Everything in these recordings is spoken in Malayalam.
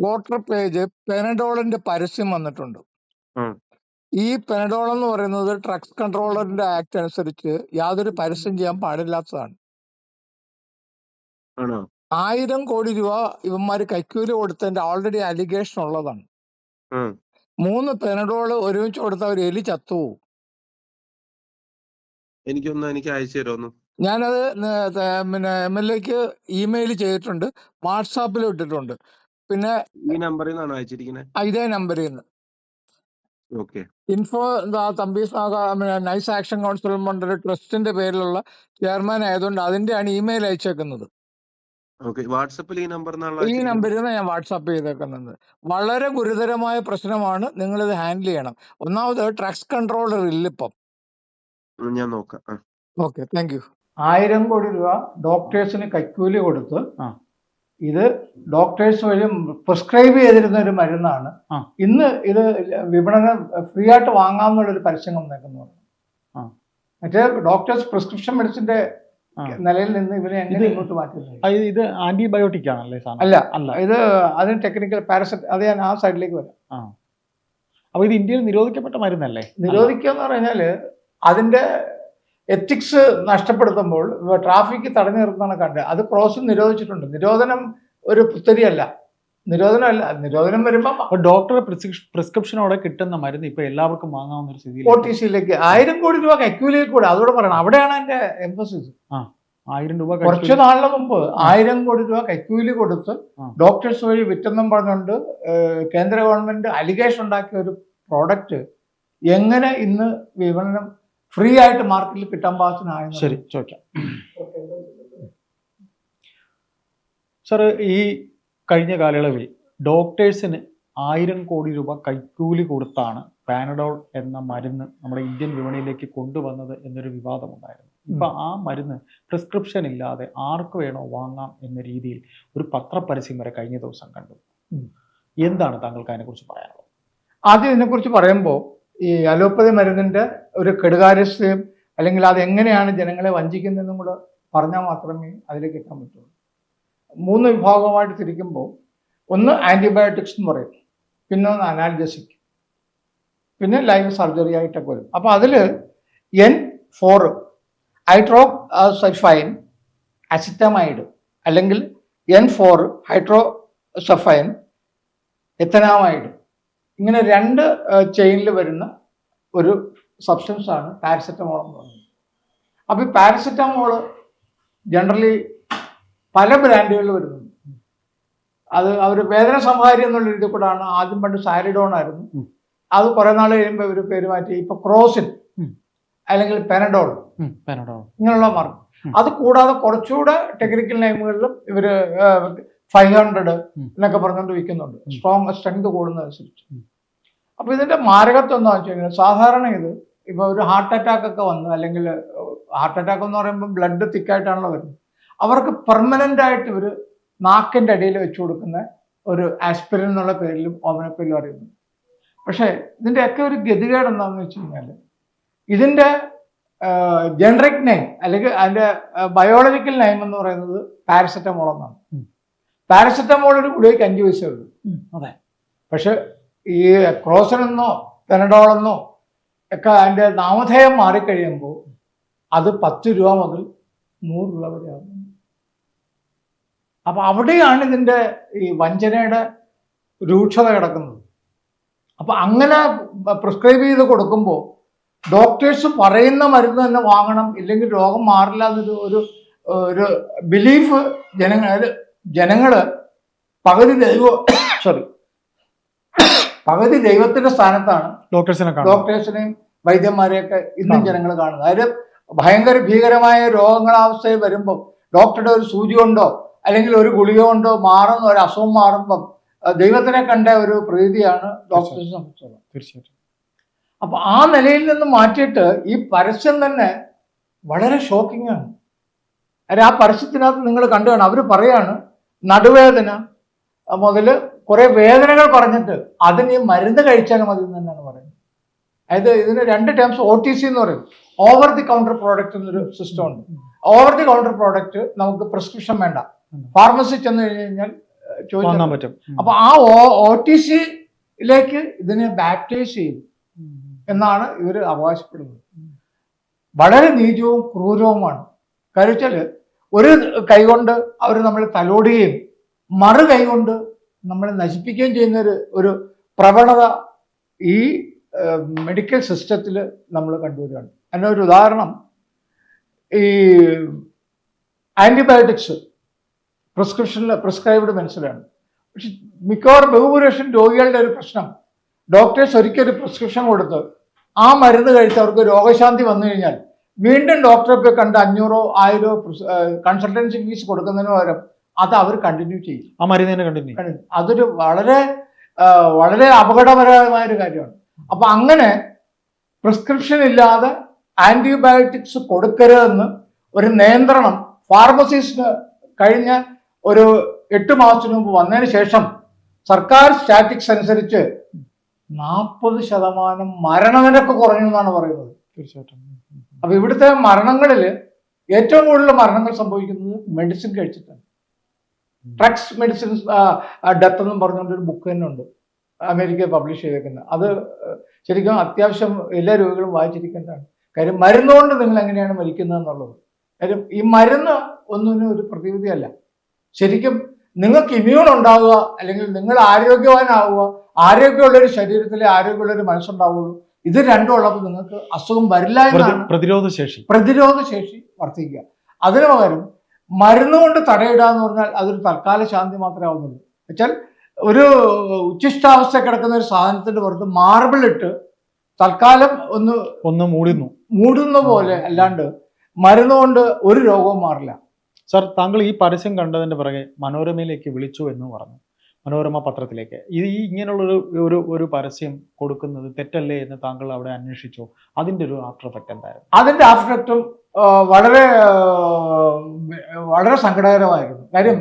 ക്വാർട്ടർ പേജ് പെനഡോളിന്റെ പരസ്യം വന്നിട്ടുണ്ട്. ഈ പെനഡോൾ എന്ന് പറയുന്നത് ഡ്രഗ്സ് കൺട്രോളറിന്റെ ആക്ട് അനുസരിച്ച് യാതൊരു പരസ്യം ചെയ്യാൻ പാടില്ലാത്തതാണ്. ആയിരം കോടി രൂപ ഇവന്മാര് കൈക്കൂലി കൊടുത്തതിന്റെ ഓൾറെഡി അലിഗേഷൻ ഉള്ളതാണ്. മൂന്ന് പെനഡോൾ ഒരുമിച്ച് കൊടുത്ത ഒരു എലി ചത്തുപോകും എനിക്കൊന്ന് എനിക്ക് അയച്ചു തരുമോ ഞാനത് പിന്നെ എം എൽ എക്ക് ഇമെയിൽ ചെയ്തിട്ടുണ്ട്. വാട്സാപ്പിൽ ഇട്ടിട്ടുണ്ട്. പിന്നെ ഈ നമ്പറിൽ നിന്നാണ് അയച്ചിരിക്കുന്നത് ആ ഇതേ നമ്പറിൽ നിന്ന് ഓക്കെ. ഇൻഫോ എന്താ തമ്പി സാഗ നൈസ് ആക്ഷൻ കൗൺസിൽ മണ്ഡല ട്രസ്റ്റിന്റെ പേരിലുള്ള ചെയർമാൻ ആയതുകൊണ്ട് അതിന്റെയാണ് ഇമെയിൽ അയച്ചേക്കുന്നത്. ഓക്കെ. വാട്സപ്പിൽ ഈ നമ്പർ ഈ നമ്പറിൽ നിന്ന് ഞാൻ വാട്സാപ്പ് ചെയ്തേക്കുന്നത്. വളരെ ഗുരുതരമായ പ്രശ്നമാണ് നിങ്ങൾ ഇത് ഹാൻഡിൽ ചെയ്യണം. ഒന്നാമത് ട്രക്സ് കൺട്രോളർ ഇല്ല ഇപ്പം. ഞാൻ നോക്കാം. ഓക്കെ. താങ്ക് യു ആയിരം കോടി രൂപ ഡോക്ടേഴ്സിന് കൈക്കൂലി കൊടുത്ത് ആ. ഇത് ഡോക്ടേഴ്സ് വഴി പ്രിസ്ക്രൈബ് ചെയ്തിരുന്ന ഒരു മരുന്നാണ്. ഇന്ന് ഇത് വിപണനം ഫ്രീ ആയിട്ട് വാങ്ങാമെന്നുള്ള ഒരു പരസ്യം വന്നേക്കുന്നു. മറ്റേ ഡോക്ടേഴ്സ് പ്രിസ്ക്രിപ്ഷൻ മെഡിസിന്റെ നിലയിൽ നിന്ന് ഇവരെ എങ്ങനെ ഇങ്ങോട്ട് മാറ്റുന്നത്? ഇത് ആന്റിബയോട്ടിക് ആണല്ലേ അല്ല അല്ല. ഇത് അതിന് ടെക്നിക്കൽ പാരസെറ്റ് അത് ഞാൻ ആ സൈഡിലേക്ക് വരാം. അപ്പൊ ഇത് ഇന്ത്യയിൽ നിരോധിക്കപ്പെട്ട മരുന്നല്ലേ? നിരോധിക്കുക എന്ന് പറഞ്ഞാൽ അതിന്റെ എത്തിക്സ് നഷ്ടപ്പെടുത്തുമ്പോൾ ട്രാഫിക് തടഞ്ഞു നിർത്തുന്നതാണ് കണ്ടത്. അത് ക്രോസ് നിരോധിച്ചിട്ടുണ്ട്. നിരോധനം ഒരു പുത്തരിയല്ല. നിരോധനമല്ല. നിരോധനം വരുമ്പോൾ ഡോക്ടർ പ്രിസ്ക്രിപ്ഷനോടെ കിട്ടുന്ന മരുന്ന് ഇപ്പൊ എല്ലാവർക്കും വാങ്ങാവുന്ന ഒരു സ്ഥിതി ഒ ടി സിയിലേക്ക് ആയിരം കോടി രൂപ കൈക്കൂലിയിൽ കൂടെ. അതോടെ പറയണം. അവിടെയാണ് എന്റെ എംഫസിസ് ആയിരം രൂപ കുറച്ചു നാളിന് മുമ്പ് ആയിരം കോടി രൂപ കൈക്കൂലി കൊടുത്ത് ആ. ഡോക്ടേഴ്സ് വഴി വിറ്റെന്നും പറഞ്ഞുകൊണ്ട് കേന്ദ്ര ഗവൺമെന്റ് അലിഗേഷൻ ഉണ്ടാക്കിയ ഒരു പ്രോഡക്റ്റ് എങ്ങനെ ഇന്ന് വിപണനം ഫ്രീ ആയിട്ട് മാർക്കറ്റിൽ കിട്ടാൻ പാകത്തിനായ ശരി ചോദിക്കാം. സാർ ഈ കഴിഞ്ഞ കാലയളവിൽ ഡോക്ടേഴ്സിന് ആയിരം കോടി രൂപ കൈക്കൂലി കൊടുത്താണ് പാനഡോൾ എന്ന മരുന്ന് നമ്മുടെ ഇന്ത്യൻ വിപണിയിലേക്ക് കൊണ്ടുവന്നത് എന്നൊരു വിവാദമുണ്ടായിരുന്നു. ഇപ്പൊ ആ മരുന്ന് പ്രിസ്ക്രിപ്ഷൻ ഇല്ലാതെ ആർക്ക് വേണോ വാങ്ങാം എന്ന രീതിയിൽ ഒരു പത്രപരസ്യം വരെ കഴിഞ്ഞ ദിവസം കണ്ടു. എന്താണ് താങ്കൾക്ക് അതിനെക്കുറിച്ച് പറയാനുള്ളത്? ആദ്യം ഇതിനെക്കുറിച്ച് പറയുമ്പോൾ ഈ അലോപ്പതി മരുന്നിന്റെ ഒരു കെടുകാര്യസ്ഥയും അല്ലെങ്കിൽ അത് എങ്ങനെയാണ് ജനങ്ങളെ വഞ്ചിക്കുന്നതെന്നും കൂടെ പറഞ്ഞാൽ മാത്രമേ അതിലേക്ക് എത്താൻ പറ്റുള്ളൂ. മൂന്ന് വിഭാഗമായിട്ട് തിരിക്കുമ്പോൾ ഒന്ന് ആന്റിബയോട്ടിക്സ് എന്ന് പറയും. പിന്നെ ഒന്ന് അനാൽജസിക് പിന്നെ ലൈവ് സർജറി ആയിട്ടൊക്കെ വരും. അപ്പോൾ അതിൽ N four hydroxyphenyl acetamide അല്ലെങ്കിൽ N four hydroxyphenyl ethanamide ഇങ്ങനെ രണ്ട് ചെയിനിൽ വരുന്ന ഒരു സബ്സ്റ്റൻസ് ആണ് പാരസെറ്റമോൾ എന്ന് പറയുന്നത്. അപ്പോൾ ഈ പാരസെറ്റമോൾ ജനറലി പല ബ്രാൻഡുകളിൽ വരുന്നുണ്ട്. അത് അവർ വേദന സംഹാരി എന്നുള്ള രീതി കൂടാണ്. ആദ്യം പണ്ട് സാരിഡോൺ ആയിരുന്നു. അത് കുറെ നാൾ കഴിയുമ്പോൾ ഇവർ പേര് മാറ്റി. ഇപ്പൊ ക്രോസിൻ അല്ലെങ്കിൽ പെനഡോൾ പാനഡോൾ ഇങ്ങനെയുള്ള മാർഗം അത് കൂടാതെ കുറച്ചുകൂടെ ടെക്നിക്കൽ നെയിമുകളിലും ഇവർ ഫൈവ് ഹൺഡ്രഡ്. എന്നൊക്കെ പറഞ്ഞുകൊണ്ട് വിൽക്കുന്നുണ്ട്. സ്ട്രോങ് സ്ട്രെങ്ത് കൂടുന്നതനുസരിച്ച് അപ്പോൾ അപ്പൊ ഇതിന്റെ മാരകത്വം എന്താ വെച്ച് കഴിഞ്ഞാൽ സാധാരണ ഇത് ഇപ്പൊ ഒരു ഹാർട്ട് അറ്റാക്ക് ഒക്കെ വന്ന് അല്ലെങ്കിൽ ഹാർട്ട് അറ്റാക്ക് എന്ന് പറയുമ്പോൾ ബ്ലഡ് തിക്കായിട്ടാണല്ലോ വരുന്നത് അവർക്ക് പെർമനന്റ് ആയിട്ട് ഒരു നാക്കിന്റെ അടിയിൽ വെച്ചു കൊടുക്കുന്ന ഒരു ആസ്പിരിൻ എന്നുള്ള പേരിലും ഓമനപ്പേരിലും അറിയുന്നു പക്ഷേ ഇതിന്റെയൊക്കെ ഒരു ഗതികേട് എന്താണെന്ന് വെച്ച് കഴിഞ്ഞാൽ ഇതിന്റെ ജനറിക് നെയിം അല്ലെങ്കിൽ അതിന്റെ ബയോളജിക്കൽ നെയിം എന്ന് പറയുന്നത് പാരസെറ്റമോൾ എന്നാണ്. പാരസെറ്റമോൾ ഒരു ഗുളികയ്ക്ക് അഞ്ച് പൈസ ഉള്ളൂ. അതെ. പക്ഷെ ഈ ക്രോസനെന്നോ പെനഡോളെന്നോ ഒക്കെ അതിന്റെ നാമധേയം മാറിക്കഴിയുമ്പോൾ അത് പത്ത് രൂപ മുതൽ നൂറ് രൂപ വരെ ആകും അപ്പം അവിടെയാണ് ഇതിന്റെ ഈ വഞ്ചനയുടെ രൂക്ഷത കിടക്കുന്നത്. അപ്പം അങ്ങനെ പ്രിസ്ക്രൈബ് ചെയ്ത് കൊടുക്കുമ്പോൾ ഡോക്ടേഴ്സ് പറയുന്ന മരുന്ന് തന്നെ വാങ്ങണം ഇല്ലെങ്കിൽ രോഗം മാറില്ല എന്നൊരു ഒരു ഒരു ബിലീഫ് ജനങ്ങൾ ജനങ്ങൾ പകുതി ദൈവ സോറി പകുതി ദൈവത്തിന്റെ സ്ഥാനത്താണ് ഡോക്ടേഴ്സിനെ ഡോക്ടേഴ്സിനെയും വൈദ്യന്മാരെയൊക്കെ ഇന്നും ജനങ്ങൾ കാണുന്നത്. അതായത് ഭയങ്കര ഭീകരമായ രോഗങ്ങളാവസ്ഥയിൽ വരുമ്പോൾ ഡോക്ടറുടെ ഒരു സൂചി കൊണ്ടോ അല്ലെങ്കിൽ ഒരു ഗുളിക കൊണ്ടോ മാറുന്ന ഒരു അസുഖം മാറുമ്പം ദൈവത്തിനെ കണ്ട ഒരു പ്രീതിയാണ് ഡോക്ടേഴ്സിനെ സംബന്ധിച്ചത് തീർച്ചയായിട്ടും. അപ്പൊ ആ നിലയിൽ നിന്ന് മാറ്റിയിട്ട് ഈ പരസ്യം തന്നെ വളരെ ഷോക്കിംഗ് ആണ്. അല്ല ആ പരസ്യത്തിനകത്ത് നിങ്ങൾ കണ്ടു കാണും. അവർ പറയാണ് നടുവേദന മുതൽ കുറെ വേദനകൾ പറഞ്ഞിട്ട് അതിന് ഈ മരുന്ന് കഴിച്ചാൽ മതി എന്ന് തന്നെയാണ് പറയുന്നത്. അതായത് ഇതിന് രണ്ട് ടേംസ് ഒ ടി സി എന്ന് പറയും. ഓവർ ദി കൗണ്ടർ പ്രോഡക്റ്റ് എന്നൊരു സിസ്റ്റം ഉണ്ട്. ഓവർ ദി കൗണ്ടർ പ്രോഡക്റ്റ് നമുക്ക് പ്രിസ്ക്രിപ്ഷൻ വേണ്ട. ഫാർമസി ചെന്ന് കഴിഞ്ഞ് കഴിഞ്ഞാൽ ചോദിക്കാൻ പറ്റും. അപ്പൊ ആ ഒ ടി സിയിലേക്ക് ഇതിനെ ബാപ്റ്റൈസ് ചെയ്യും എന്നാണ് ഇവർ അവകാശപ്പെടുന്നത്. വളരെ നീചവും ക്രൂരവുമാണ്. കാര്യം വെച്ചാൽ ഒരു കൈകൊണ്ട് അവർ നമ്മളെ തലോടുകയും മറു കൈകൊണ്ട് നമ്മളെ നശിപ്പിക്കുകയും ചെയ്യുന്ന ഒരു ഒരു പ്രവണത ഈ മെഡിക്കൽ സിസ്റ്റത്തിൽ നമ്മൾ കണ്ടുവരികയാണ്. അതിന്റെ ഒരു ഉദാഹരണം ഈ ആന്റിബയോട്ടിക്സ് പ്രിസ്ക്രിപ്ഷനിൽ പ്രിസ്ക്രൈബ്ഡ് മനസ്സിലാണ് പക്ഷെ മിക്കവാറും ബഹുഭൂരിപക്ഷം രോഗികളുടെ ഒരു പ്രശ്നം ഡോക്ടേഴ്സ് ഒരിക്കലും ഒരു പ്രിസ്ക്രിപ്ഷൻ കൊടുത്ത് ആ മരുന്ന് കഴിച്ച് അവർക്ക് രോഗശാന്തി വന്നു കഴിഞ്ഞാൽ വീണ്ടും ഡോക്ടറെ പോയി കണ്ട് അഞ്ഞൂറോ ആയിരോ കൺസൾട്ടൻസി ഫീസ് കൊടുക്കുന്നതിന് പകരം അത് അവർ കണ്ടിന്യൂ ചെയ്യും ആ കണ്ടിന്യൂ. അതൊരു വളരെ വളരെ അപകടപരമായ ഒരു കാര്യമാണ് അപ്പൊ അങ്ങനെ പ്രിസ്ക്രിപ്ഷൻ ഇല്ലാതെ ആന്റിബയോട്ടിക്സ് കൊടുക്കരുതെന്ന് ഒരു നിയന്ത്രണം ഫാർമസിസ്റ്റിന് കഴിഞ്ഞ ഒരു എട്ട് മാസത്തിന് മുമ്പ് വന്നതിന് ശേഷം സർക്കാർ സ്റ്റാറ്റിക്സ് അനുസരിച്ച് നാൽപ്പത് ശതമാനം മരണനിരക്ക് കുറഞ്ഞു എന്നാണ് പറയുന്നത് തീർച്ചയായിട്ടും. അപ്പൊ ഇവിടുത്തെ മരണങ്ങളിൽ ഏറ്റവും കൂടുതൽ മരണങ്ങൾ സംഭവിക്കുന്നത് മെഡിസിൻ കഴിച്ചിട്ടാണ്. ഡ്രഗ്സ് മെഡിസിൻസ് ഡെത്ത് എന്നും പറഞ്ഞുകൊണ്ട് ഒരു ബുക്ക് തന്നെ ഉണ്ട്. അമേരിക്ക പബ്ലിഷ് ചെയ്തേക്കുന്നത്. അത് ശരിക്കും അത്യാവശ്യം എല്ലാ രോഗികളും വായിച്ചിരിക്കേണ്ടതാണ്. കാര്യം മരുന്നുകൊണ്ട് നിങ്ങൾ എങ്ങനെയാണ് മരിക്കുന്നത് എന്നുള്ളത് കാര്യം ഈ മരുന്ന് ഒന്നിനും ഒരു പ്രതിവിധിയല്ല. ശരിക്കും നിങ്ങൾക്ക് ഇമ്മ്യൂൺ ഉണ്ടാവുക അല്ലെങ്കിൽ നിങ്ങൾ ആരോഗ്യവാനാവുക ആരോഗ്യമുള്ളൊരു ശരീരത്തിലെ ആരോഗ്യമുള്ളൊരു മനസ്സുണ്ടാവുള്ളൂ ഇത് രണ്ടും ഉള്ളപ്പോൾ നിങ്ങൾക്ക് അസുഖം വരില്ല എന്നാണ് പ്രതിരോധ ശേഷി പ്രതിരോധ ശേഷി വർദ്ധിക്കുക. അതിനു പകരം മരുന്ന് കൊണ്ട് തടയിടുക എന്ന് പറഞ്ഞാൽ അതൊരു തൽക്കാല ശാന്തി മാത്രമേ ആവുന്നുള്ളൂ. വെച്ചാൽ ഒരു ഉച്ഛിഷ്ടാവസ്ഥ കിടക്കുന്ന ഒരു സാധനത്തിന്റെ പുറത്ത് മാർബിൾ ഇട്ട് തൽക്കാലം ഒന്ന് ഒന്ന് മൂടുന്നു. മൂടുന്ന പോലെ അല്ലാണ്ട് മരുന്ന് കൊണ്ട് ഒരു രോഗവും മാറില്ല. സാർ താങ്കൾ ഈ പരസ്യം കണ്ടതിന്റെ പിറകെ മനോരമയിലേക്ക് വിളിച്ചു എന്ന് പറഞ്ഞു. മനോരമ പത്രത്തിലേക്ക്. ഇത് ഈ ഇങ്ങനെയുള്ളൊരു ഒരു ഒരു പരസ്യം കൊടുക്കുന്നത് തെറ്റല്ലേ എന്ന് താങ്കൾ അവിടെ അന്വേഷിച്ചു? അതിന്റെ ഒരു ആഫ്റ്റർ എഫക്റ്റ് എന്തായിരുന്നു? അതിന്റെ എഫക്റ്റും വളരെ വളരെ സങ്കടകരമായിരുന്നു. കാര്യം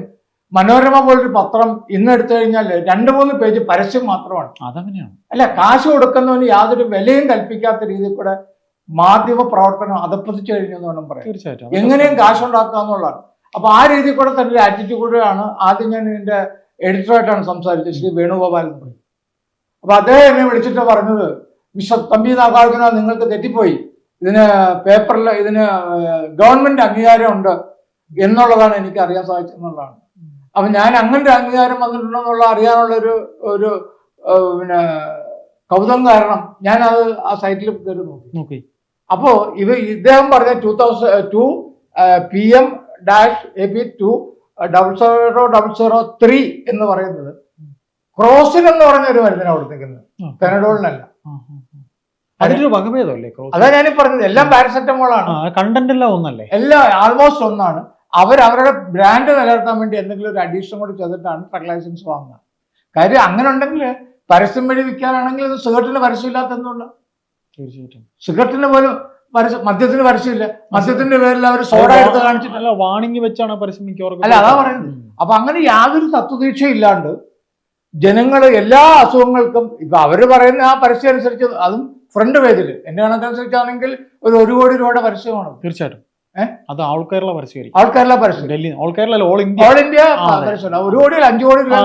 മനോരമ പോലൊരു പത്രം ഇന്ന് എടുത്തു കഴിഞ്ഞാൽ രണ്ട് മൂന്ന് പേജ് പരസ്യം മാത്രമാണ്. അതങ്ങനെയാണ്. അല്ല കാശ് കൊടുക്കുന്നവന് യാതൊരു വിലയും കൽപ്പിക്കാത്ത രീതിയിൽ കൂടെ മാധ്യമ പ്രവർത്തനം അതപ്പതിച്ചു കഴിഞ്ഞു എന്ന് വേണം പറയാം തീർച്ചയായിട്ടും. എങ്ങനെയും കാശുണ്ടാക്കുക എന്നുള്ളതാണ് അപ്പൊ ആ രീതിയിൽ കൂടെ തന്നെ ഒരു ആറ്റിറ്റ്യൂഡാണ് ആദ്യം ഞാൻ ഇതിന്റെ എഡിറ്ററായിട്ടാണ് സംസാരിച്ചത് ശ്രീ വേണുഗോപാൽ എന്ന് പറയും അപ്പൊ അദ്ദേഹം എന്നെ വിളിച്ചിട്ട് പറഞ്ഞത് വിശ്വ തമ്പി നാഗാർജുന നിങ്ങൾക്ക് തെറ്റിപ്പോയി. ഇതിന് പേപ്പറിൽ ഇതിന് ഗവൺമെന്റ് അംഗീകാരമുണ്ട് എന്നുള്ളതാണ് എനിക്ക് അറിയാൻ സാധിച്ചതെന്നുള്ളതാണ് അപ്പൊ ഞാൻ അങ്ങനെ അംഗീകാരം വന്നിട്ടുണ്ടെന്നുള്ള അറിയാനുള്ള ഒരു ഒരു പിന്നെ കൗതുകം കാരണം ഞാൻ അത് ആ സൈറ്റിൽ കയറി നോക്കി. നോക്കി. അപ്പോ ഇത് ഇദ്ദേഹം പറഞ്ഞ two thousand two P M dash A P two double zero double zero three എന്ന് പറയുന്നത് ക്രോസിൻ എന്ന് പറഞ്ഞ ഒരു മരുന്നിനാണ് കൊടുത്തേക്കുന്നത് പെനഡോളിനല്ല. അതിന്റെ വകഭേദമല്ലേ അതാ ഞാൻ പറഞ്ഞത്. എല്ലാം പാരസെറ്റമോൾ ആണ് കണ്ടന്റ് എല്ലാം ഒന്നല്ലേ? എല്ലാം ആൾമോസ്റ്റ് ഒന്നാണ്. അവർ അവരുടെ ബ്രാൻഡ് നിലനിർത്താൻ വേണ്ടി എന്തെങ്കിലും ഒരു അഡീഷൻ കൂടി ചെയ്തിട്ടാണ് ട്രക്ക് ലൈസൻസ് വാങ്ങുന്നത്. കാര്യം അങ്ങനെ ഉണ്ടെങ്കിൽ പരസ്യം വഴി വിൽക്കാനാണെങ്കിൽ സിഗരറ്റിന് പരസ്യമില്ലാത്ത എന്തുകൊണ്ട് തീർച്ചയായിട്ടും. സിഗരറ്റിന് പോലും പരസ്യം മദ്യത്തിന് പരസ്യമില്ല മദ്യത്തിന്റെ പേരിൽ അവർ സോഡ എടുത്ത് കാണിച്ചിട്ടില്ല വാണിംഗ് വെച്ചാണ് പരസ്യം മിക്കവാറും അല്ല, അതാ പറയുന്നത്. അപ്പൊ അങ്ങനെ യാതൊരു തത്വദീക്ഷ ഇല്ലാണ്ട് ജനങ്ങൾ എല്ലാ അസുഖങ്ങൾക്കും ഇപ്പൊ അവർ പറയുന്ന ആ പരസ്യം അനുസരിച്ച് അതും ഫ്രണ്ട് പേജിൽ എന്റെ കണക്കനുസരിച്ചാണെങ്കിൽ ഒരു ഒരു കോടി രൂപയുടെ പരസ്യമാണ് തീർച്ചയായിട്ടും? അത് ഓൾ കേരള പരസ്യമായിരിക്കും. ആൾക്കാരുടെ പരസ്യം. Delhi all Kerala all India. All India. പരസ്യം ഒരു കോടി അഞ്ചു കോടി രൂപ.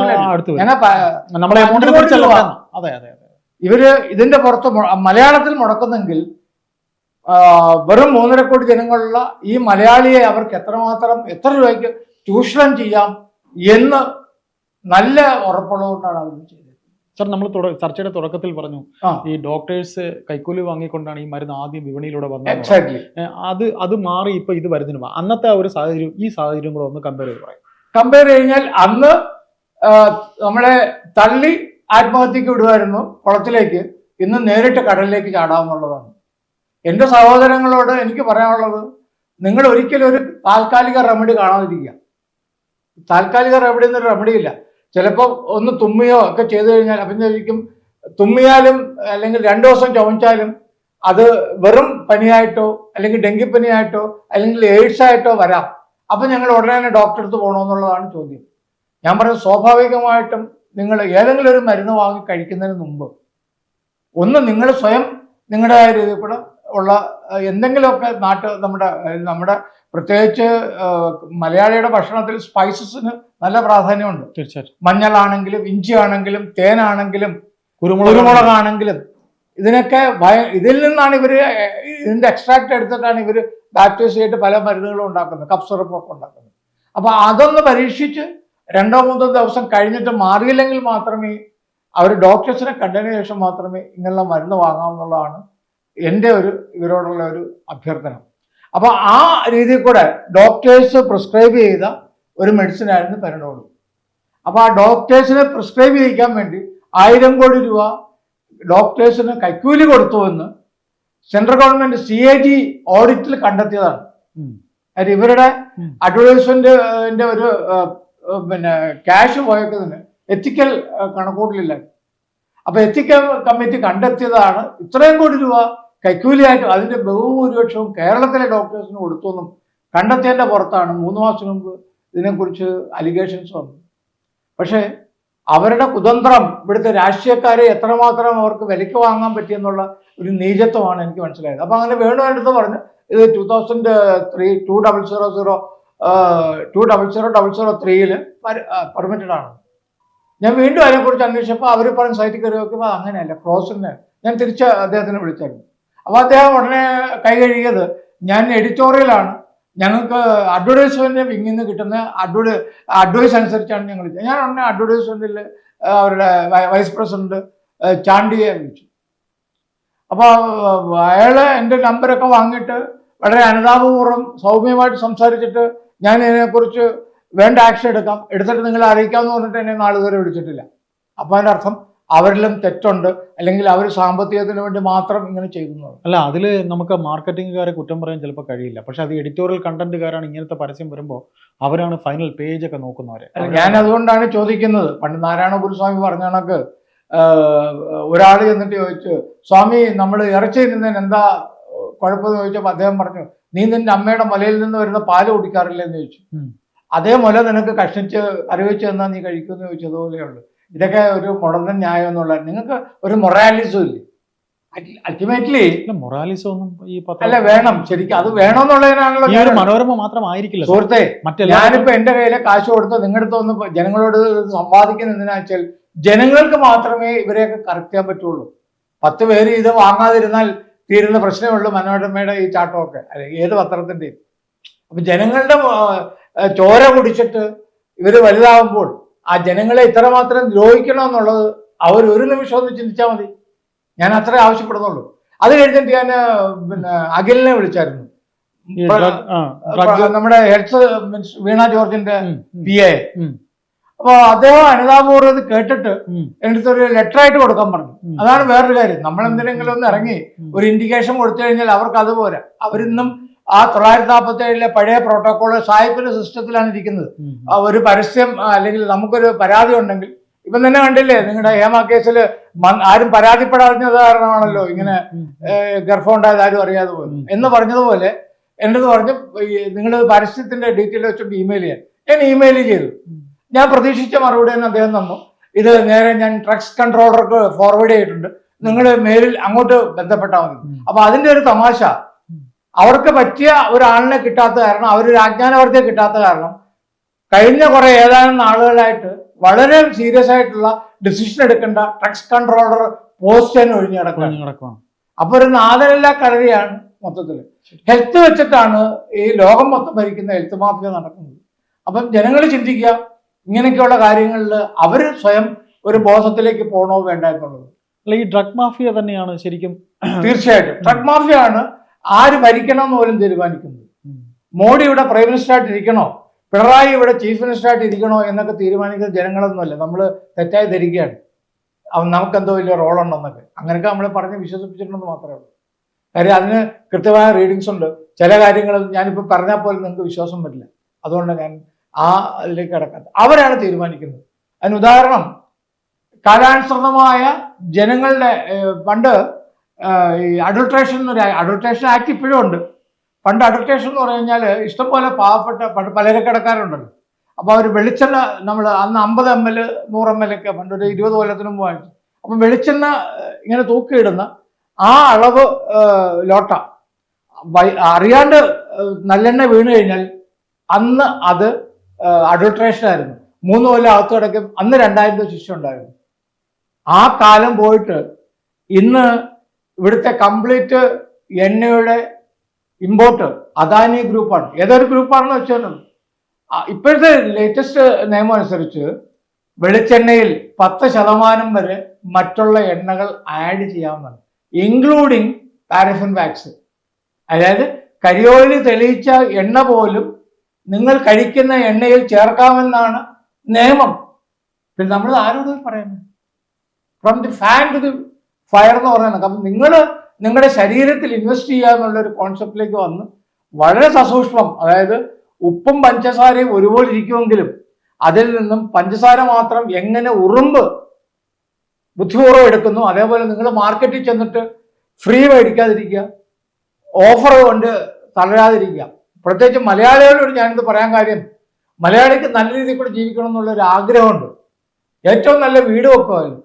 നമ്മളെ. അതെ അതെ ഇവർ ഇതിന്റെ പുറത്ത് മലയാളത്തിൽ മുടക്കുന്നെങ്കിൽ വെറും മൂന്നര കോടി ജനങ്ങളുള്ള ഈ മലയാളിയെ അവർക്ക് എത്രമാത്രം എത്ര രൂപയ്ക്ക് ചൂഷണം ചെയ്യാം എന്ന് നല്ല ഉറപ്പുള്ളതുകൊണ്ടാണ് അവർ ചെയ്തത്. സാർ നമ്മൾ ചർച്ചയുടെ തുടക്കത്തിൽ പറഞ്ഞു ഈ ഡോക്ടേഴ്സ് കൈക്കൂലി വാങ്ങിക്കൊണ്ടാണ് ഈ മരുന്ന് ആദ്യം വിപണിയിലൂടെ വന്നത്. അത് അത് മാറി ഇപ്പൊ ഇത് വരുന്നതിന് അന്നത്തെ ആ ഒരു സാഹചര്യം ഈ സാഹചര്യം കൂടെ ഒന്ന് കമ്പയർ ചെയ്ത് പറയാം. കമ്പയർ കഴിഞ്ഞാൽ അന്ന് നമ്മളെ തള്ളി ആത്മഹത്യക്ക് വിടുമായിരുന്നു കുളത്തിലേക്ക്. ഇന്ന് നേരിട്ട് കടലിലേക്ക് ചാടാവുന്നുള്ളതാണ് എന്റെ സഹോദരങ്ങളോട് എനിക്ക് പറയാനുള്ളത് നിങ്ങൾ ഒരിക്കലും ഒരു താൽക്കാലിക റെമഡി കാണാതിരിക്കുക. താൽക്കാലിക റെമഡി എന്നൊരു റെമഡി ഇല്ല. ചിലപ്പോൾ ഒന്ന് തുമ്മിയോ ഒക്കെ ചെയ്തു കഴിഞ്ഞാൽ അപ്പം ശരിക്കും തുമ്മിയാലും അല്ലെങ്കിൽ രണ്ടു ദിവസം ചുമച്ചാലും അത് വെറും പനിയായിട്ടോ അല്ലെങ്കിൽ ഡെങ്കിപ്പനിയായിട്ടോ അല്ലെങ്കിൽ എയ്ഡ്സ് ആയിട്ടോ വരാം. അപ്പം ഞങ്ങൾ ഉടനെ തന്നെ ഡോക്ടറെ അടുത്ത് പോകണമെന്നുള്ളതാണ് ചോദ്യം. ഞാൻ പറയുന്നത് സ്വാഭാവികമായിട്ടും നിങ്ങൾ ഏതെങ്കിലും ഒരു മരുന്ന് വാങ്ങി കഴിക്കുന്നതിന് മുമ്പ് ഒന്ന് നിങ്ങൾ സ്വയം നിങ്ങളുടെ രീതിയിൽ കൂടെ ഉള്ള എന്തെങ്കിലുമൊക്കെ നാട്ട് നമ്മുടെ നമ്മുടെ പ്രത്യേകിച്ച് മലയാളിയുടെ ഭക്ഷണത്തിൽ സ്പൈസസിന് നല്ല പ്രാധാന്യമുണ്ട്. തീർച്ചയായിട്ടും. മഞ്ഞളാണെങ്കിലും ഇഞ്ചി ആണെങ്കിലും തേനാണെങ്കിലും കുരുമുളക് കുരുമുളകാണെങ്കിലും ഇതിനൊക്കെ ഭയ- ഇതിൽ നിന്നാണ് ഇവർ ഇതിന്റെ എക്സ്ട്രാക്ട് എടുത്തിട്ടാണ് ഇവർ ബാക്ടീരിയ ചെയ്തിട്ട് പല മരുന്നുകളും ഉണ്ടാക്കുന്നത് കപ്പ് സിറപ്പൊക്കെ ഉണ്ടാക്കുന്നത്. അപ്പോൾ അതൊന്ന് പരീക്ഷിച്ച് രണ്ടോ മൂന്നോ ദിവസം കഴിഞ്ഞിട്ട് മാറിയില്ലെങ്കിൽ മാത്രമേ അവർ ഡോക്ടേഴ്സിനെ കണ്ടതിന് ശേഷം മാത്രമേ ഇങ്ങനെയുള്ള മരുന്ന് വാങ്ങാവുന്നതാണ് എന്റെ ഒരു ഇവരോടുള്ള ഒരു അഭ്യർത്ഥന. അപ്പൊ ആ രീതിയിൽ കൂടെ ഡോക്ടേഴ്സ് പ്രിസ്ക്രൈബ് ചെയ്ത ഒരു മെഡിസിൻ ആയിരുന്നു പെരഡോൾ അപ്പൊ ആ ഡോക്ടേഴ്സിനെ പ്രിസ്ക്രൈബ് ചെയ്യിക്കാൻ വേണ്ടി ആയിരം കോടി രൂപ ഡോക്ടേഴ്സിന് കൈക്കൂലി കൊടുത്തു എന്ന് central government C A G ഓഡിറ്റിൽ കണ്ടെത്തിയതാണ്. അതായത് അത് ഇവരുടെ. അഡ്വർടൈസ്മെന്റിന്റെ ഒരു പിന്നെ ക്യാഷ് പോയതിന് എത്തിക്കൽ കണക്കൂട്ടിലില്ല. അപ്പൊ എത്തിക്കൽ കമ്മിറ്റി കണ്ടെത്തിയതാണ് ഇത്രയും കോടി രൂപ കൈക്കൂലിയായിട്ട് അതിന്റെ ബഹുഭൂരിപക്ഷവും കേരളത്തിലെ ഡോക്ടേഴ്സിന് കൊടുത്തു എന്നും കണ്ടെത്തിയതിന്റെ പുറത്താണ് മൂന്ന് മാസം മുമ്പ് ഇതിനെക്കുറിച്ച് അലിഗേഷൻസ് വന്നത്. പക്ഷേ അവരുടെ കുതന്ത്രം ഇവിടുത്തെ രാഷ്ട്രീയക്കാരെ എത്രമാത്രം അവർക്ക് വിലയ്ക്ക് വാങ്ങാൻ പറ്റിയെന്നുള്ള ഒരു നീചത്വമാണ് എനിക്ക് മനസ്സിലായത്. അപ്പൊ അങ്ങനെ വേണു അടുത്ത് പറഞ്ഞു ഇത് two thousand three two double zero zero two double zero double zero ത്രീയിൽ പെർമിറ്റഡ് ആണ്. ഞാൻ വീണ്ടും അതിനെക്കുറിച്ച് അന്വേഷിച്ചപ്പോൾ അവർ പറഞ്ഞ സൈറ്റിൽ കയറി നോക്കിയപ്പോൾ അങ്ങനെയല്ല ക്രോസിന് ഞാൻ തിരിച്ച് അദ്ദേഹത്തിനെ വിളിച്ചായിരുന്നു. അപ്പോൾ അദ്ദേഹം ഉടനെ കൈ കഴുകിയത് ഞാൻ എഡിറ്റോറിയലാണ് ഞങ്ങൾക്ക് അഡ്വർടൈസ്മെന്റ് വിങ്ങിൽ നിന്ന് കിട്ടുന്ന അഡ്വർട് അഡ്വൈസ് അനുസരിച്ചാണ് ഞങ്ങൾ. ഞാൻ ഉടനെ അഡ്വർടൈസ്മെന്റിൽ അവരുടെ വൈസ് പ്രസിഡന്റ് ചാണ്ടിയെ വിളിച്ചു. അപ്പോൾ അയാൾ എന്റെ നമ്പരൊക്കെ വാങ്ങിയിട്ട് വളരെ അനുതാപപൂർവം സൗമ്യമായിട്ട് സംസാരിച്ചിട്ട് ഞാൻ ഇതിനെക്കുറിച്ച് വേണ്ട ആക്ഷൻ എടുക്കാം. എടുത്തിട്ട് നിങ്ങളെ അറിയിക്കാമെന്ന് പറഞ്ഞിട്ട് എന്നെ നാളുവരെ വിളിച്ചിട്ടില്ല. അപ്പോൾ അതിന്റെ അർത്ഥം അവരിലും തെറ്റുണ്ട്. അല്ലെങ്കിൽ അവർ സാമ്പത്തികത്തിന് വേണ്ടി മാത്രം ഇങ്ങനെ ചെയ്യുന്നു അല്ല അതിൽ നമുക്ക് മാർക്കറ്റിംഗുകാരെ കുറ്റം പറയാൻ ചിലപ്പോൾ കഴിയില്ല. പക്ഷെ അത് എഡിറ്റോറിയൽ കണ്ടന്റുകാരാണ് ഇങ്ങനത്തെ പരസ്യം വരുമ്പോൾ അവരാണ് ഫൈനൽ പേജ് ഒക്കെ നോക്കുന്നവരെ. ഞാൻ അതുകൊണ്ടാണ് ചോദിക്കുന്നത്. പണ്ട് നാരായണ ഗുരുസ്വാമി പറഞ്ഞ കണക്ക് ഒരാൾ ചെന്നിട്ട് ചോദിച്ചു സ്വാമി നമ്മൾ ഇറച്ചി തിന്നതിന് എന്താ കുഴപ്പമെന്ന് ചോദിച്ചപ്പോൾ അദ്ദേഹം പറഞ്ഞു നീ നിന്റെ അമ്മയുടെ മുലയിൽ നിന്ന് വരുന്ന പാൽ കുടിക്കാറില്ലെന്ന് ചോദിച്ചു. അതേ മുല നിനക്ക് കഷ്ണിച്ച് അറിവിച്ച് തന്നാൽ നീ കഴിക്കുമെന്ന് ചോദിച്ചതുപോലെയുള്ളൂ. ഇതൊക്കെ ഒരു മുടന്തൻ ന്യായം എന്നുള്ള നിങ്ങൾക്ക് ഒരു മൊറാലിസം ഇല്ലേ? അൾട്ടിമേറ്റ്ലി മൊറാലിസം ഒന്നും ഈ അല്ല വേണം. ശരിക്കും അത് വേണമെന്നുള്ളതിനാണല്ലോ ഈ ഒരു മനോരമ മാത്രമായിരിക്കില്ല. സുഹൃത്തെ മറ്റെല്ലാ ഞാനിപ്പോ എന്റെ കയ്യിലെ കാശ് കൊടുത്ത് നിങ്ങളുടെ വന്ന് ജനങ്ങളോട് സംവാദിക്കുന്ന എന്തിനാ വെച്ചാൽ ജനങ്ങൾക്ക് മാത്രമേ ഇവരെയൊക്കെ കറക്റ്റ് ചെയ്യാൻ പറ്റുള്ളൂ. പത്ത് പേര് ഇത് വാങ്ങാതിരുന്നാൽ തീരുന്ന പ്രശ്നമേ ഉള്ളൂ മനോരമയുടെ ഈ ചാട്ടമൊക്കെ. അല്ലെങ്കിൽ ഏത് പത്രത്തിന്റെയും. അപ്പൊ ജനങ്ങളുടെ ചോര കുടിച്ചിട്ട് ഇവർ വലുതാവുമ്പോൾ ആ ജനങ്ങളെ ഇത്രമാത്രം ദ്രോഹിക്കണമെന്നുള്ളത് അവർ ഒരു നിമിഷം ഒന്ന് ചിന്തിച്ചാൽ മതി. ഞാൻ അത്രേ ആവശ്യപ്പെടുന്നുള്ളൂ. അത് കഴിഞ്ഞിട്ട് ഞാൻ പിന്നെ അഖിലിനെ വിളിച്ചായിരുന്നു. നമ്മുടെ ഹെൽത്ത് മീൻസ് വീണ ജോർജിന്റെ പി എ. അപ്പൊ അദ്ദേഹം അനുതാപൂർവം ഇത് കേട്ടിട്ട് എന്റെ ഒരു ലെറ്റർ ആയിട്ട് കൊടുക്കാൻ പറഞ്ഞു. അതാണ് വേറൊരു കാര്യം. നമ്മൾ എന്തിനെങ്കിലും ഒന്ന് ഇറങ്ങി ഒരു ഇൻഡിക്കേഷൻ കൊടുത്തു കഴിഞ്ഞാൽ അവർക്ക് അതുപോലെ. പോരാ അവരിന്നും ആ തൊള്ളായിരത്തി നാൽപ്പത്തി ഏഴിലെ പഴയ പ്രോട്ടോകോൾ സായിപ്പിന്റെ സിസ്റ്റത്തിലാണ് ഇരിക്കുന്നത്. ആ ഒരു പരസ്യം അല്ലെങ്കിൽ നമുക്കൊരു പരാതി ഉണ്ടെങ്കിൽ ഇപ്പം തന്നെ കണ്ടില്ലേ നിങ്ങളുടെ ഹേമ കേസിൽ ആരും പരാതിപ്പെടാഞ്ഞത് കാരണമാണല്ലോ ഇങ്ങനെ ഗർഭം ഉണ്ടായത് ആരും അറിയാതെ പോയി എന്ന് പറഞ്ഞതുപോലെ എന്റെത് പറഞ്ഞ് നിങ്ങൾ പരസ്യത്തിന്റെ ഡീറ്റെയിൽ വെച്ചിട്ട് ഇമെയിൽ ചെയ്യാൻ ഞാൻ ഇമെയിൽ ചെയ്തു. ഞാൻ പ്രതീക്ഷിച്ച മറുപടി തന്നെ അദ്ദേഹം തന്നു. ഇത് നേരെ ഞാൻ ഡ്രഗ്സ് കൺട്രോളർക്ക് ഫോർവേഡ് ചെയ്തിട്ടുണ്ട്. നിങ്ങൾ മെയിലിൽ അങ്ങോട്ട് ബന്ധപ്പെട്ടാൽ മതി. അപ്പൊ അതിന്റെ ഒരു തമാശ അവർക്ക് പറ്റിയ ഒരാളിനെ കിട്ടാത്ത കാരണം അവർ രാജ്ഞാനവർത്തിയെ കിട്ടാത്ത കാരണം കഴിഞ്ഞ കുറെ ഏതാനും നാളുകളായിട്ട് വളരെ സീരിയസ് ആയിട്ടുള്ള ഡിസിഷൻ എടുക്കേണ്ട ഡ്രഗ്സ് കൺട്രോളർ പോസ്റ്റ് തന്നെ ഒഴിഞ്ഞു കുഴഞ്ഞു അപ്പൊ ഒരു നാദനില്ല കളരിയാണ് മൊത്തത്തിൽ ഹെൽത്ത് വെച്ചിട്ടാണ് ഈ ലോകം മൊത്തം ഭരിക്കുന്ന ഹെൽത്ത് മാഫിയ നടക്കുന്നത്. അപ്പം ജനങ്ങൾ ചിന്തിക്കുക ഇങ്ങനെയൊക്കെയുള്ള കാര്യങ്ങളിൽ അവർ സ്വയം ഒരു ബോധത്തിലേക്ക് പോകണോ വേണ്ട എന്നുള്ളത്. അല്ല ഈ ഡ്രഗ് മാഫിയ തന്നെയാണ് ശരിക്കും തീർച്ചയായിട്ടും. ഡ്രഗ് മാഫിയ ആണ് ആര് ഭരിക്കണം എന്ന് പോലും തീരുമാനിക്കുന്നത് മോഡി ഇവിടെ പ്രൈം മിനിസ്റ്റർ ആയിട്ട് ഇരിക്കണോ? പിണറായി ഇവിടെ ചീഫ് മിനിസ്റ്റർ ആയിട്ട് ഇരിക്കണോ എന്നൊക്കെ തീരുമാനിക്കുന്ന ജനങ്ങളൊന്നുമല്ല. നമ്മൾ തെറ്റായി ധരിക്കുകയാണ്. അവൻ നമുക്കെന്തോ വലിയ റോളുണ്ടെന്നൊക്കെ. അങ്ങനെയൊക്കെ നമ്മളെ പറഞ്ഞ് വിശ്വസിപ്പിച്ചിട്ടുണ്ടെന്ന് മാത്രമേ ഉള്ളൂ. കാര്യം അതിന് കൃത്യമായ റീഡിങ്സ് ഉണ്ട്. ചില കാര്യങ്ങൾ ഞാനിപ്പോൾ പറഞ്ഞാൽ പോലും നിങ്ങൾക്ക് വിശ്വാസം വരില്ല. അതുകൊണ്ട് ഞാൻ ആ അതിലേക്ക് കിടക്കാത്ത അവരാണ് തീരുമാനിക്കുന്നത്. അതിന് ഉദാഹരണം കാലാനുസൃതമായ ജനങ്ങളുടെ പണ്ട് ഈ അഡൾട്രേഷൻ എന്നൊരു അഡൾട്രേഷൻ ആക്ട് ഇപ്പോഴും ഉണ്ട്. പണ്ട് അഡൾട്രേഷൻ എന്ന് പറഞ്ഞു കഴിഞ്ഞാൽ ഇഷ്ടംപോലെ പാവപ്പെട്ട പലചരക്കടക്കാരുണ്ടല്ലോ. അപ്പോൾ അവർ വെളിച്ചെണ്ണ നമ്മൾ അന്ന് അമ്പത് എം എൽ നൂറ് എം എൽ ഒക്കെ പണ്ട് ഒരു ഇരുപത് കൊല്ലത്തിന് മുമ്പ് വാങ്ങിച്ചു. അപ്പം വെളിച്ചെണ്ണ ഇങ്ങനെ തൂക്കിയിടുന്ന ആ അളവ് ലോട്ട. അറിയാണ്ട് നല്ലെണ്ണ വീണ് കഴിഞ്ഞാൽ അന്ന് അത് അഡൾട്രേഷൻ ആയിരുന്നു. മൂന്ന് കൊല്ലം അകത്ത് കിടക്കും. അന്ന് രണ്ടായിരം രൂപ ശിക്ഷ ഉണ്ടായിരുന്നു. ആ കാലം പോയിട്ട് ഇന്ന് ഇവിടുത്തെ കംപ്ലീറ്റ് എണ്ണയുടെ ഇമ്പോർട്ട് അദാനി ഗ്രൂപ്പാണ് ഏതൊരു ഗ്രൂപ്പാണെന്ന് വെച്ചാൽ ഇപ്പോഴത്തെ ലേറ്റസ്റ്റ് നിയമം അനുസരിച്ച് വെളിച്ചെണ്ണയിൽ പത്ത് ശതമാനം വരെ മറ്റുള്ള എണ്ണകൾ ആഡ് ചെയ്യാവുന്നതാണ് ഇൻക്ലൂഡിങ് പാരഫിൻ വാക്സ് അതായത് കരിയോയിൽ തെളിയിച്ച എണ്ണ പോലും നിങ്ങൾ കഴിക്കുന്ന എണ്ണയിൽ ചേർക്കാമെന്നാണ് നിയമം. പിന്നെ നമ്മൾ ആരോട് പറയുന്നത് from the fan to the fire എന്ന് പറയുന്നത്. അപ്പം നിങ്ങൾ നിങ്ങളുടെ ശരീരത്തിൽ ഇൻവെസ്റ്റ് ചെയ്യുക എന്നുള്ള ഒരു കോൺസെപ്റ്റിലേക്ക് വന്ന് വളരെ സസൂക്ഷ്മം അതായത് ഉപ്പും പഞ്ചസാരയും ഒരുപോലെ ഇരിക്കുമെങ്കിലും അതിൽ നിന്നും പഞ്ചസാര മാത്രം എങ്ങനെ ഉറുമ്പ് ബുദ്ധിപൂർവം എടുക്കുന്നു അതേപോലെ നിങ്ങൾ മാർക്കറ്റിൽ ചെന്നിട്ട് ഫ്രീ മേടിക്കാതിരിക്കുക ഓഫർ കൊണ്ട് തളരാതിരിക്കുക. പ്രത്യേകിച്ച് മലയാളികളോട് ഞാനിത് പറയാൻ കാര്യം മലയാളിക്ക് നല്ല രീതിയിൽ കൂടെ ജീവിക്കണം എന്നുള്ള ഒരു ആഗ്രഹമുണ്ട്. ഏറ്റവും നല്ല വീട് വെക്കുമായിരുന്നു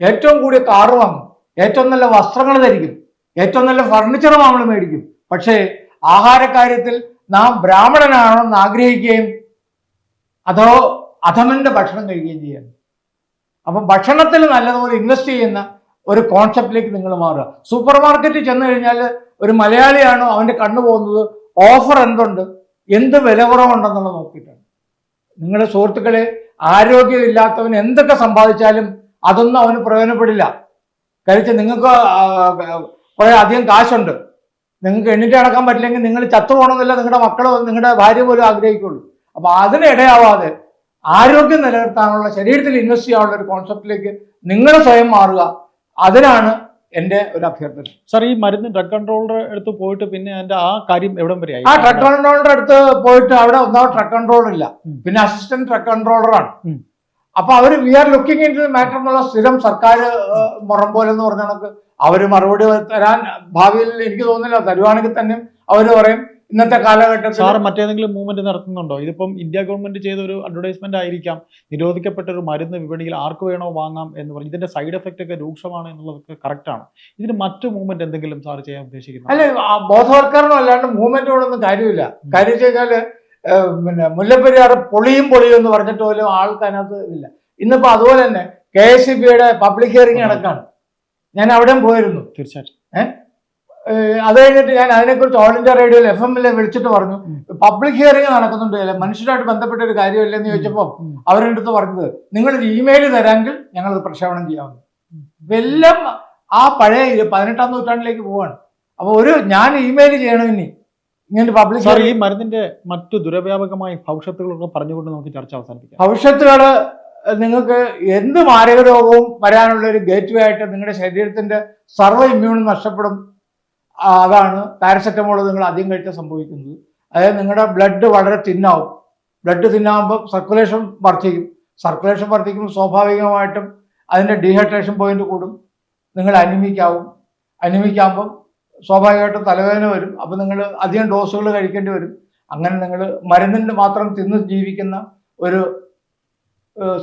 ഏറ്റവും കൂടിയ കാറ് വാങ്ങും. ഏറ്റവും നല്ല വസ്ത്രങ്ങൾ ധരിക്കും. ഏറ്റവും നല്ല ഫർണിച്ചർ നമ്മൾ മേടിക്കും. പക്ഷേ ആഹാരക്കാര്യത്തിൽ നാം ബ്രാഹ്മണനാണെന്ന് ആഗ്രഹിക്കുകയും അതോ അധമന്റെ ഭക്ഷണം കഴിക്കുകയും ചെയ്യാം അപ്പം ഭക്ഷണത്തിൽ നല്ലതുപോലെ ഇൻവെസ്റ്റ് ചെയ്യുന്ന ഒരു കോൺസെപ്റ്റിലേക്ക് നിങ്ങൾ മാറുക. സൂപ്പർ മാർക്കറ്റിൽ ചെന്ന് കഴിഞ്ഞാൽ ഒരു മലയാളിയാണോ അവന്റെ കണ്ണു പോകുന്നത്? ഓഫർ എന്തുണ്ട്? എന്ത് വില കുറവുണ്ടെന്നുള്ളത് നോക്കിയിട്ടാണ്. നിങ്ങളുടെ സുഹൃത്തുക്കളെ ആരോഗ്യമില്ലാത്തവൻ എന്തൊക്കെ സമ്പാദിച്ചാലും അതൊന്നും അവന് പ്രയോജനപ്പെടില്ല. കഴിച്ച് നിങ്ങൾക്ക് കുറേ അധികം കാശുണ്ട്. നിങ്ങൾക്ക് എണ്ണിട്ട് അടക്കാൻ പറ്റില്ലെങ്കിൽ നിങ്ങൾ ചത്തുപോകണമെന്നില്ല നിങ്ങളുടെ മക്കളോ നിങ്ങളുടെ ഭാര്യ പോലും ആഗ്രഹിക്കുള്ളൂ. അപ്പൊ അതിനിടയാവാതെ ആരോഗ്യം നിലനിർത്താനുള്ള ശരീരത്തിൽ ഇൻവെസ്റ്റ് ചെയ്യാനുള്ള ഒരു കോൺസെപ്റ്റിലേക്ക് നിങ്ങൾ സ്വയം മാറുക. അതിനാണ് എന്റെ ഒരു അഭ്യർത്ഥന. സാർ ഈ മരുന്ന് ഡ്രഗ് കൺട്രോളർ അടുത്ത് പോയിട്ട് പിന്നെ അതിന്റെ ആ കാര്യം എവിടം വരെ ആ ഡ്രഗ് കൺട്രോളറുടെ അടുത്ത് പോയിട്ട് അവിടെ ഒന്നാമത് ഡ്രഗ് കൺട്രോളർ ഇല്ല. പിന്നെ അസിസ്റ്റന്റ് ഡ്രഗ് കൺട്രോളറാണ്. അപ്പൊ അവർ we are looking in matter എന്നുള്ള സ്ഥിരം സർക്കാർ മുറം പോലെ എന്ന് പറഞ്ഞ കണക്ക് അവർ മറുപടി തരാൻ ഭാവിയിൽ എനിക്ക് തോന്നുന്നില്ല. തരുവാണെങ്കിൽ തന്നെ അവർ പറയും ഇന്നത്തെ കാലഘട്ടത്തിൽ സാർ മറ്റേതെങ്കിലും മൂവ്മെന്റ് നടത്തുന്നുണ്ടോ? ഇതിപ്പം ഇന്ത്യ ഗവൺമെന്റ് ചെയ്ത ഒരു അഡ്വർടൈസ്മെന്റ് ആയിരിക്കാം. നിരോധിക്കപ്പെട്ട ഒരു മരുന്ന് വിപണിയിൽ ആർക്ക് വേണോ വാങ്ങാം എന്ന് പറഞ്ഞു. ഇതിന്റെ സൈഡ് എഫക്റ്റ് ഒക്കെ രൂക്ഷമാണ് എന്നുള്ളതൊക്കെ കറക്റ്റ് ആണ്. ഇതിന് മറ്റു മൂവ്മെന്റ് എന്തെങ്കിലും സാർ ചെയ്യാൻ ഉദ്ദേശിക്കുന്നു അല്ലെ ബോധവൽക്കരണം അല്ലാണ്ട് മൂവ്മെന്റ് കൊണ്ടൊന്നും കാര്യമില്ല. കാര്യം വെച്ച് കഴിഞ്ഞാൽ പിന്നെ മുല്ലപ്പെരിയാർ പൊളിയും പൊളിയും എന്ന് പറഞ്ഞിട്ട് പോലും ആൾക്കതിനകത്ത് ഇല്ല. ഇന്നിപ്പോ അതുപോലെ തന്നെ കെ എസ് സി ബിയുടെ പബ്ലിക് ഹിയറിംഗ് നടക്കാണ്. ഞാൻ അവിടെ പോയിരുന്നു. തീർച്ചയായിട്ടും. ഏഹ്, അത് കഴിഞ്ഞിട്ട് ഞാൻ അതിനെക്കുറിച്ച് ഓൾ ഇന്ത്യ റേഡിയോയിൽ എഫ് എമ്മിൽ വിളിച്ചിട്ട് പറഞ്ഞു പബ്ലിക് ഹിയറിംഗ് നടക്കുന്നുണ്ട് അല്ലെ? മനുഷ്യരായിട്ട് ബന്ധപ്പെട്ട ഒരു കാര്യമില്ലെന്ന് ചോദിച്ചപ്പോൾ ഉം. അവരുടെ അടുത്ത് പറഞ്ഞത് നിങ്ങളൊരു ഇമെയിൽ തരാമെങ്കിൽ ഞങ്ങളത് പ്രക്ഷേപണം ചെയ്യാവുന്നു എല്ലാം ആ പഴയ പതിനെട്ടാം നൂറ്റാണ്ടിലേക്ക് പോവാണ്. അപ്പൊ ഒരു ഞാൻ ഇമെയിൽ ചെയ്യണം ഇനി? ഇങ്ങനെ പബ്ലിക് ഈ മരുന്നിന്റെ മറ്റു ദുരവ്യാപകമായ ഭവിഷ്യത്തുകളൊക്കെ പറഞ്ഞുകൊണ്ട് നമുക്ക് ചർച്ച അവസാനിപ്പിക്കാം. ഭവിഷ്യത്തുകൾ നിങ്ങൾക്ക് എന്ത് മാരക രോഗവും വരാനുള്ള ഒരു ഗേറ്റ് വേ ആയിട്ട് നിങ്ങളുടെ ശരീരത്തിന്റെ സർവ ഇമ്മ്യൂണും നഷ്ടപ്പെടും അതാണ് പാരസെറ്റമോൾ നിങ്ങൾ അധികം കഴിച്ചാൽ സംഭവിക്കുന്നത്. അതായത് നിങ്ങളുടെ ബ്ലഡ് വളരെ തിന്നാവും ബ്ലഡ് തിന്നാകുമ്പോൾ സർക്കുലേഷൻ വർദ്ധിക്കും. സർക്കുലേഷൻ വർദ്ധിക്കുമ്പോൾ സ്വാഭാവികമായിട്ടും അതിന്റെ ഡീഹൈഡ്രേഷൻ പോയിന്റ് കൂടും. നിങ്ങൾ അനിമിക്കാവും അനിമിക്കാകുമ്പം സ്വാഭാവികമായിട്ടും തലവേദന വരും. അപ്പം നിങ്ങൾ അധികം ഡോസുകൾ കഴിക്കേണ്ടി വരും. അങ്ങനെ നിങ്ങൾ മരുന്നിന്റെ മാത്രം തിന്ന് ജീവിക്കുന്ന ഒരു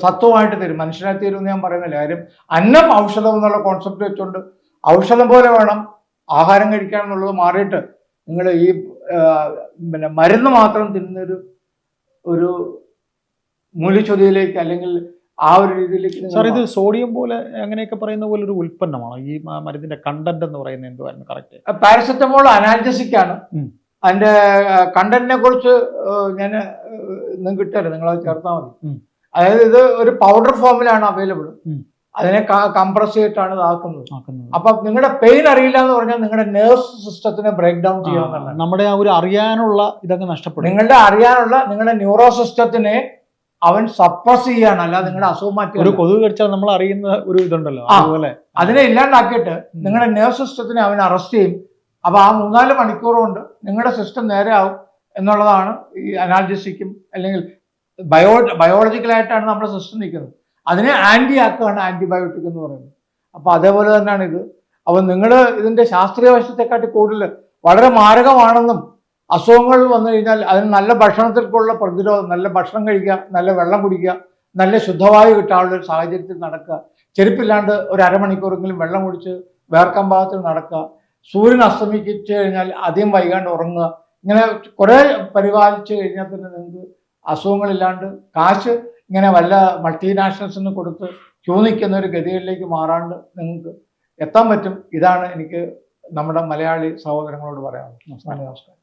സത്വമായിട്ട് തരും. മനുഷ്യനെ തീരുമെന്ന് ഞാൻ പറയുന്നില്ല. കാര്യം അന്നം ഔഷധം എന്നുള്ള കോൺസെപ്റ്റ് വെച്ചുകൊണ്ട് ഔഷധം പോലെ വേണം ആഹാരം കഴിക്കാൻ എന്നുള്ളത് മാറിയിട്ട് നിങ്ങൾ ഈ പിന്നെ മരുന്ന് മാത്രം തിന്നൊരു ഒരു മൂല്യച്യുതിയിലേക്ക് അല്ലെങ്കിൽ ആ ഒരു രീതിയിലേക്ക് സാർ ഇത് സോഡിയം പോലെ അങ്ങനെയൊക്കെ പറയുന്ന പോലെ ഒരു ഉൽപ്പന്നമാണോ? ഈ മരുന്നിന്റെ കണ്ടന്റ് എന്ന് പറയുന്നത് എന്തുവായിരുന്നു? കറക്റ്റ് പാരസെറ്റമോൾ അനാൽജസിക് ആണ്. അതിന്റെ കണ്ടന്റിനെ കുറിച്ച് ഞാൻ നിങ്ങൾക്ക് കിട്ടുമല്ലോ നിങ്ങൾ അത് ചേർത്താൽ മതി. അതായത് ഇത് ഒരു പൗഡർ ഫോമിലാണ് അവൈലബിൾ അതിനെ കംപ്രസ് ചെയ്തിട്ടാണ് ഇതാക്കുന്നത് അപ്പൊ നിങ്ങളുടെ പെയിൻ അറിയില്ല എന്ന് പറഞ്ഞാൽ നിങ്ങളുടെ നേഴ്സ് സിസ്റ്റത്തിനെ ബ്രേക്ക് ഡൗൺ ചെയ്യാവുന്നതാണ് നമ്മുടെ ആ ഒരു അറിയാനുള്ള ഇതൊക്കെ നഷ്ടപ്പെടും. നിങ്ങളുടെ അറിയാനുള്ള നിങ്ങളുടെ ന്യൂറോ സിസ്റ്റത്തിനെ അവൻ സപ്രസ് ചെയ്യാണ്. അല്ലാതെ നിങ്ങളുടെ അസുഖം മാറ്റി ഒരു കൊതുക് കടിച്ചാൽ നമ്മൾ അറിയുന്ന ഒരു ഇതുണ്ടല്ലോ. അതുപോലെ. അതിനെ ഇല്ലാണ്ടാക്കിയിട്ട്. നിങ്ങളുടെ നെർവ് സിസ്റ്റത്തിനെ അവൻ അറസ്റ്റ് ചെയ്യും. അപ്പൊ ആ മൂന്നാൽ മണിക്കൂർ കൊണ്ട് നിങ്ങളുടെ സിസ്റ്റം നേരെ ആവും എന്നുള്ളതാണ് ഈ അനാൽജസിക്കും അല്ലെങ്കിൽ ബയോ ബയോളജിക്കലായിട്ടാണ് നമ്മുടെ സിസ്റ്റം നിൽക്കുന്നത്. അതിനെ ആന്റി ആക്കുകയാണ് ആന്റിബയോട്ടിക് എന്ന് പറയുന്നത്. അപ്പൊ അതേപോലെ തന്നെയാണ് ഇത്. അപ്പൊ നിങ്ങൾ ഇതിന്റെ ശാസ്ത്രീയ വശത്തെക്കാട്ടി കൂടുതൽ വളരെ മാരകമാണെന്നും അസുഖങ്ങൾ വന്നു കഴിഞ്ഞാൽ അതിന് നല്ല ഭക്ഷണത്തിൽക്കുള്ള പ്രതിരോധം നല്ല ഭക്ഷണം കഴിക്കുക നല്ല വെള്ളം കുടിക്കുക നല്ല ശുദ്ധവായു കിട്ടാനുള്ള സാഹചര്യത്തിൽ നടക്കുക. ചെരുപ്പില്ലാണ്ട് ഒരു അരമണിക്കൂറെങ്കിലും വെള്ളം കുടിച്ച് വേർക്കാൻ പാകത്തിൽ നടക്കുക. സൂര്യൻ അസ്തമിച്ചു കഴിഞ്ഞാൽ അധികം വൈകാണ്ട് ഉറങ്ങുക. ഇങ്ങനെ കുറേ പരിപാലിച്ചു കഴിഞ്ഞാൽ തന്നെ നിങ്ങൾക്ക് അസുഖങ്ങളില്ലാണ്ട് കാശ് ഇങ്ങനെ വല്ല മൾട്ടിനാഷണൽസിന് കൊടുത്ത് ക്യൂ ഒരു ഗതികളിലേക്ക് മാറാണ്ട് നിങ്ങൾക്ക് എത്താൻ പറ്റും. ഇതാണ് എനിക്ക് നമ്മുടെ മലയാളി സഹോദരങ്ങളോട് പറയാനുള്ളത്. നമസ്കാരം. നമസ്കാരം.